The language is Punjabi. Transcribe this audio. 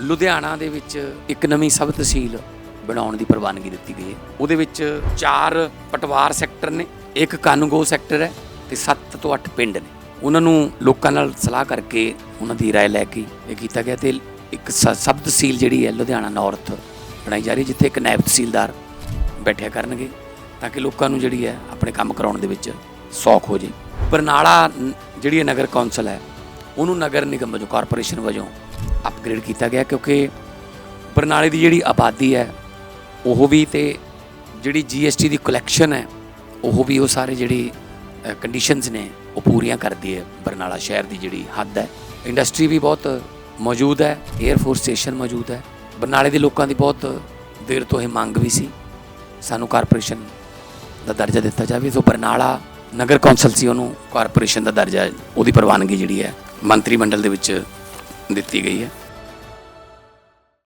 ਲੁਧਿਆਣਾ ਦੇ ਵਿੱਚ ਇੱਕ ਨਵੀਂ ਸਬ ਤਹਿਸੀਲ ਬਣਾਉਣ ਦੀ ਪ੍ਰਵਾਨਗੀ ਦਿੱਤੀ ਗਈ ਹੈ ਉਹਦੇ ਵਿੱਚ ਚਾਰ ਪਟਵਾਰ ਸੈਕਟਰ ਨੇ ਇੱਕ ਕਾਨੂੰਗੋ ਸੈਕਟਰ ਹੈ ਤੇ 7 ਤੋਂ 8 ਪਿੰਡ ਨੇ ਉਹਨਾਂ ਨੂੰ ਲੋਕਾਂ ਨਾਲ ਸਲਾਹ ਕਰਕੇ ਉਹਨਾਂ ਦੀ رائے ਲੈ ਕੇ ਇਹ ਕੀਤਾ ਗਿਆ ਤੇ ਇੱਕ ਸ- ਸਬ ਤਹਿਸੀਲ ਜਿਹੜੀ ਹੈ ਲੁਧਿਆਣਾ ਨਾਰਥ ਬਣਾਈ ਜਾ ਰਹੀ ਜਿੱਥੇ ਇੱਕ ਨਾਇਬ ਤਹਿਸੀਲਦਾਰ ਬੈਠਿਆ ਕਰਨਗੇ ਤਾਂ ਕਿ ਲੋਕਾਂ ਨੂੰ ਜਿਹੜੀ ਹੈ ਆਪਣੇ ਕੰਮ ਕਰਾਉਣ ਦੇ ਵਿੱਚ ਸੌਖ ਹੋ ਜੇ ਬਰਨਾਲਾ ਨ- ਜਿਹੜੀ ਹੈ ਨਗਰ ਕੌਂਸਲ ਹੈ ਉਹਨੂੰ ਨਗਰ ਨਿਗਮ ਵਜੋਂ ਕਾਰਪੋਰੇਸ਼ਨ ਵਜੋਂ ਅਪਗ੍ਰੇਡ ਕੀਤਾ ਗਿਆ ਕਿਉਂਕਿ ਬਰਨਾਲੇ ਦੀ ਜਿਹੜੀ ਆਬਾਦੀ ਹੈ, ਉਹ ਵੀ ਤੇ ਜਿਹੜੀ ਜੀਐਸਟੀ ਦੀ ਕਲੈਕਸ਼ਨ ਹੈ, ਉਹ ਵੀ ਉਹ ਸਾਰੇ ਜਿਹੜੀ ਕੰਡੀਸ਼ਨਸ ਨੇ, ਉਹ ਪੂਰੀਆਂ ਕਰਦੀ ਹੈ ਬਰਨਾਲਾ ਸ਼ਹਿਰ ਦੀ ਜਿਹੜੀ ਹੱਦ ਹੈ। ਇੰਡਸਟਰੀ ਵੀ ਬਹੁਤ ਮੌਜੂਦ ਹੈ 에ਅਰ ਫੋਰਸ ਸਟੇਸ਼ਨ ਮੌਜੂਦ ਹੈ। ਬਰਨਾਲੇ ਦੇ ਲੋਕਾਂ ਦੀ ਬਹੁਤ ਦੇਰ ਤੋਂ ਇਹ ਮੰਗ ਵੀ ਸੀ, ਸਾਨੂੰ ਕਾਰਪੋਰੇਸ਼ਨ ਦਾ ਦਰਜਾ ਦਿੱਤਾ ਜਾਵੇ। ਸੋ ਬਰਨਾਲਾ ਨਗਰ ਕੌਂਸਲ ਸੀ, ਉਹਨੂੰ ਕਾਰਪੋਰੇਸ਼ਨ ਦਾ ਦਰਜਾ, ਉਹਦੀ ਪ੍ਰਵਾਨਗੀ ਜਿਹੜੀ ਹੈ ਮੰਤਰੀ ਮੰਡਲ ਦੇ ਵਿੱਚ ਦਿੱਤੀ ਗਈ ਹੈ।